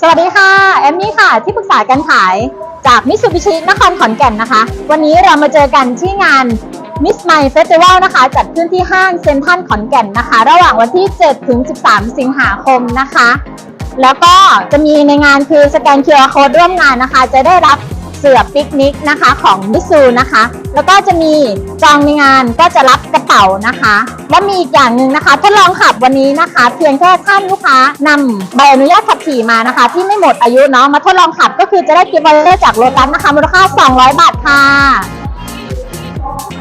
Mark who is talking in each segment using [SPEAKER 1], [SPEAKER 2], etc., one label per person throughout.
[SPEAKER 1] สวัสดีค่ะ แอมมี่ค่ะ ที่ปรึกษาการขายจากมิสซูบิชินครขอนแก่นนะคะ วันนี้เรามาเจอกันที่งานมิสไมฟ์เฟสติวัลนะคะ จัดขึ้นที่ห้างเซ็นทรัลขอนแก่นนะคะ ระหว่างวันที่ 7 ถึง 13 สิงหาคมนะคะ แล้วก็จะมีในงานคือสแกน QR Code ร่วมงานนะคะ จะได้รับ สือปิกนิกนะคะของมิซูนะคะ แล้วก็จะมีจองในงานก็จะรับกระเป๋านะคะ และมีอีกอย่างหนึ่งนะคะทดลองขับวันนี้นะคะ เพียงแค่ท่านลูกค้านำใบอนุญาตขับขี่มานะคะ ที่ไม่หมดอายุเนาะมาทดลองขับก็คือจะได้กิฟต์วอลเลอร์จากโลตัสนะคะมูลค่า 200 บาทค่ะ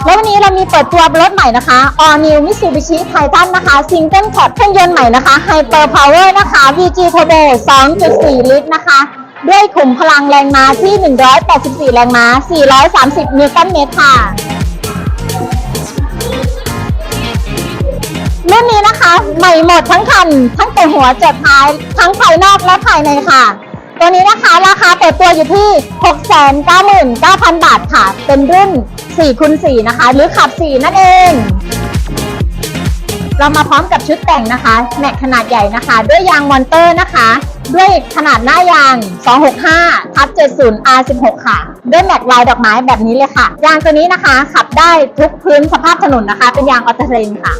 [SPEAKER 1] แล้ววันนี้เรามีเปิดตัวรถใหม่นะคะ All New Mitsubishi Titan นะคะ Single Cab เครื่องยนต์ใหม่นะคะ Hyper Power นะคะ VG Turbo 2.4 ลิตรนะคะ ด้วยขุมพลังแรงม้าที่ 184 แรงม้า 430 นิวตันเมตรค่ะ รุ่นนี้นะคะ ใหม่หมดทั้งคัน ทั้งแต่หัวจดท้าย ทั้งภายนอกและภายในค่ะ ตัวนี้นะคะราคาเปิดตัวอยู่ที่ 699,000 บาทค่ะ เป็นรุ่น4คูณ4นะคะ หรือขับ 4 นั่นเอง เรามาพร้อมกับชุดแต่งนะคะแม็กขนาดใหญ่นะคะ ด้วยยางมอนเตอร์นะคะ ด้วยขนาดหน้ายาง 265ทับ70 R16 ค่ะ ด้วยแม็กลายดอกไม้แบบนี้เลยค่ะ ยางตัวนี้นะคะ ขับได้ทุกพื้นสภาพถนนนะคะ เป็นยางออโตเทรนค่ะ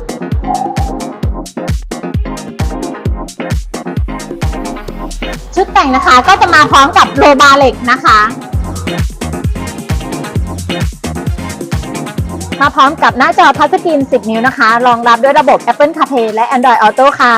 [SPEAKER 1] ชุดแต่งนะคะก็จะมาพร้อมกับโลบาเล็กนะคะ มาพร้อมกับหน้าจอทัชสกรีน 10 นิ้วนะคะ รองรับด้วยระบบ Apple CarPlay และ Android Auto ค่ะ